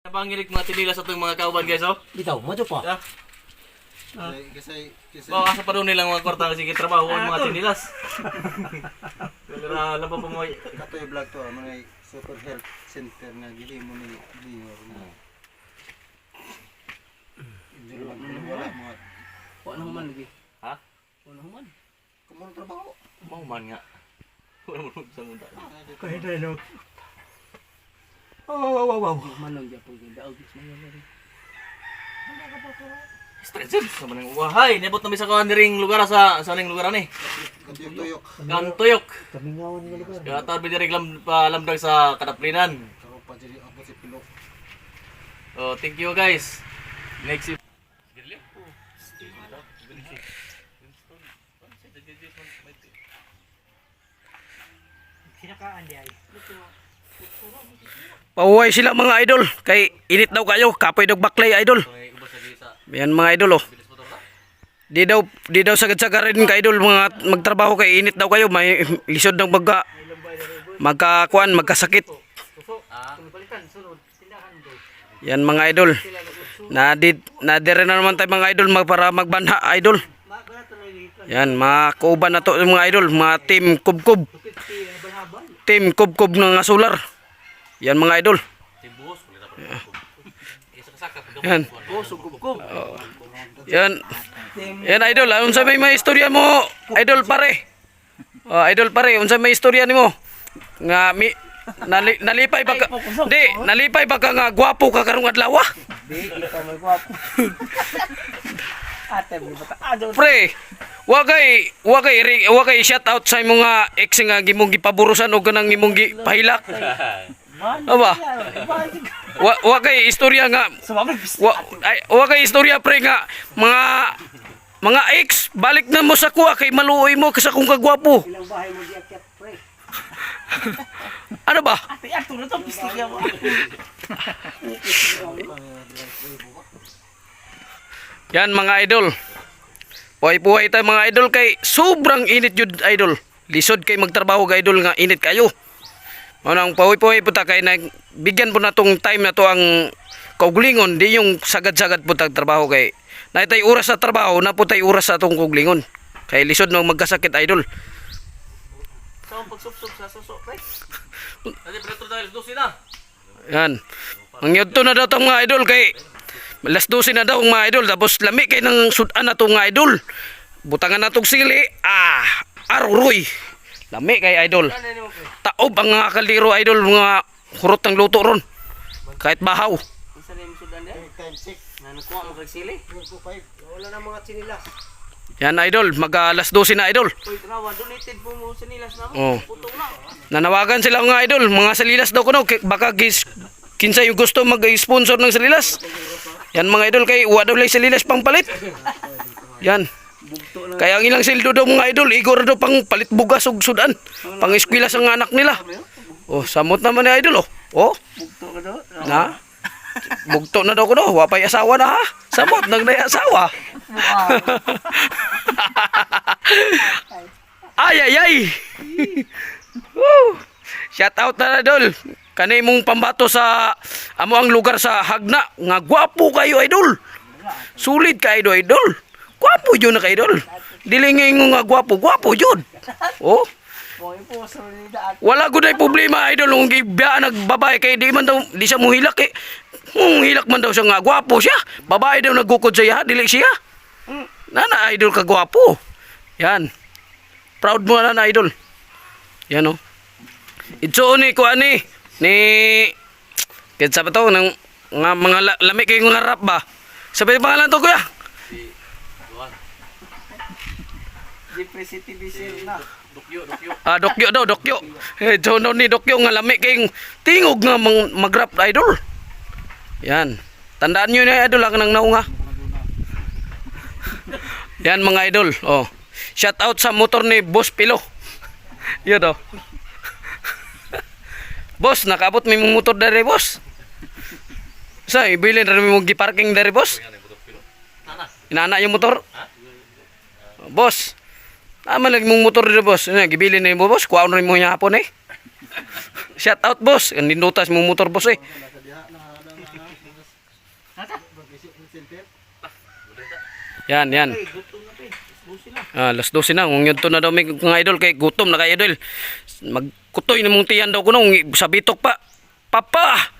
Napangilik mga tinila sa itong mga kauban guys oh. Bitaw, mo pa. Yeah. Kasi, kasi, kasi, Oh, asa pa doon nilang mga kwarta kasi trabaho ang mga tinilas. Pero alam pa po mo. katoy vlog to, ah, mga super health center nga gihimo ni Mayor na. Hindi naman ko wala mga Wa na human lagi. Ha? Wa na human. kumong trabaho. Mau man nga. Wala mo sa muda. Kahit ano. Oh, wow, wow, wow. Man lang gyapon kay daog is mga lari. Stretcher sa manang wahay. Nabot na mi sa kawan diring lugar sa sa ning lugar ani. Katuyok-tuyok. Kantuyok. Kamingawan nga lugar. Kaya tabi diri lam pa lamdag sa kataplinan. Karo pa diri abot si Pilo. Oh, thank you guys. Next si Pauwi sila mga idol. Kay init daw kayo. Kapoy dog baklay idol. Yan mga idol oh. Di daw di daw sagad-sagad rin ka idol mga magtrabaho kay init daw kayo may lisod ng magka magkakuan magkasakit. Yan mga idol. Na di na dire na naman tayo mga idol mag para magbanha idol. Yan mga kuban na to mga idol, mga team kubkub. Team kubkub ng solar. Yan mga idol. Yan. Oh. Yan. Yan idol, ah, unsa may may istorya mo? Idol pare. Oh, idol pare, unsa may istorya nimo? Nga mi nali, nalipay ba ka? Di, nalipay ba ka nga gwapo ka karong adlaw? ah? Di, ikaw may gwapo. Ate. Pre, wa kay wa kay ri- wa kay shout out sa imong nga ex nga gimong gipaburusan o kanang imong gipahilak. Aba. Wa wa kay istorya nga wa ay, wa kay istorya pre nga mga mga ex balik na mo sa kuha kay maluoy mo kasi kung kagwapo. Ilang bahay mo diakyat, pre. Ano ba? Ate, ato na to. Pistig mo. Yan mga idol. Puhay-puhay tayo mga idol kay sobrang init yun idol. Lisod kay magtrabaho ga idol nga init kayo. Manang pahuy-puhay po ta kay nag bigyan po na tong time na to ang kauglingon di yung sagad-sagad po tag trabaho kay na tay oras sa trabaho na po tay oras sa atong kauglingon. Kay lisod nang magkasakit idol. Sa pagsup-sup sa suso, pre. Kasi preto dahil dosi na. Yan. Mangyudto na daw tong mga idol kay Alas 12 na daw mga idol tapos lami kay ng sudan na mga idol. Butangan na tong sili. Ah, aruroy. Lami kay idol. Taob ang mga kaliro idol mga hurot ng luto ron. Kahit bahaw. Isa na yung sudan yan. Time 6, Nga, nakuha mo kag sili. 5. Wala na mga sinilas. Yan idol, mag ah, alas 12 na idol. Uy, trawa, donated po mo sinilas na mo. Oh. Na. Nanawagan sila mga idol, mga salilas daw kuno baka gis kinsa yung gusto mag-sponsor ng salilas. Yan mga idol kay wa daw lay salilas pang palit. Yan. Na. Kaya ang ilang sildo daw mga idol, igor daw pang palit bugas ug sudan. Pang eskwela sa anak nila. Oh, samot naman ni idol oh. Oh, Bugto ka daw. na. Bugto na daw ko no, wa pay asawa na ha. Samot nang nay asawa. ay ay ay. Woo! Shout out na idol. Kani mong pambato sa amo ang lugar sa Hagna. Nga gwapo kayo idol. Sulit ka idol idol. Gwapo jud na ka idol. Dili nga nga gwapo, gwapo jud. Oh. Wala gud ay problema idol kung gibiya nagbabae kay di man daw di siya muhilak eh. Kung hilak man daw siya nga gwapo siya. Babae daw nagkukod sa iya, dili siya. Nana idol ka gwapo. Yan. Proud mo na na idol. Yan oh. Itso ni ko ani ni Kinsa ba to nang nga mga la, lami kay nga rap ba? Sabi pangalan to kuya. Jeffrey City Diesel na. Dukyo, dukyo. Ah, dokyo daw, dokyo. Eh, so no ni dokyo nga lami kay tingog nga mang magrap idol. Yan. Tandaan niyo na idol ang nang naunga. Yan mga idol. Oh. Shout out sa motor ni Boss Pilo. Yan oh. Boss, nakaabot may mong motor dari boss. Sa ibilin rin mo giparking dari boss. Inana yung motor. Boss. Tama lagi mong motor dito boss. Ano, gibili na yung boss. Kuha rin mo yung hapon eh. Shout out boss. Ang nindutas mong motor boss eh. Yan, yan. Na na. Ah, alas 12 na. Kung yun to na daw may mga idol kay gutom na kay idol. Magkutoy ni mong tiyan daw ko nung sa bitok pa. Papa!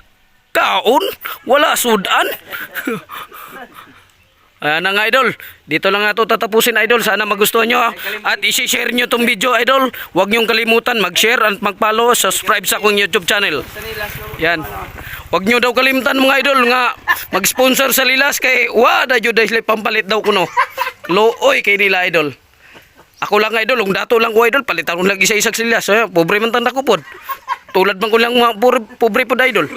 Kaon? Wala sudan? Ayan nga idol. Dito lang nga ito tatapusin idol. Sana magustuhan nyo. At isi-share nyo tong video idol. Huwag nyong kalimutan mag-share at mag-follow. Subscribe sa akong YouTube channel. Yan. Huwag nyo daw kalimutan mga idol nga mag-sponsor sa Lilas kay wada jud sila pampalit daw kuno. Looy kay nila idol. Ako lang idol, ung dato lang ko idol, palitan ko lang isa-isag sa Lilas. Eh, pobre man tanda ko pod. Tulad man ko lang mga pobre, pobre pod idol.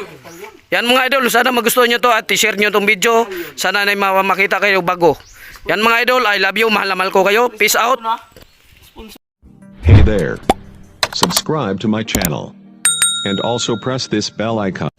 Yan mga idol, sana magustuhan nyo to at i-share nyo tong video. Sana na ma- makita kayo bago. Yan mga idol, I love you, mahal na mahal ko kayo. Peace out. Hey there. Subscribe to my channel. And also press this bell icon.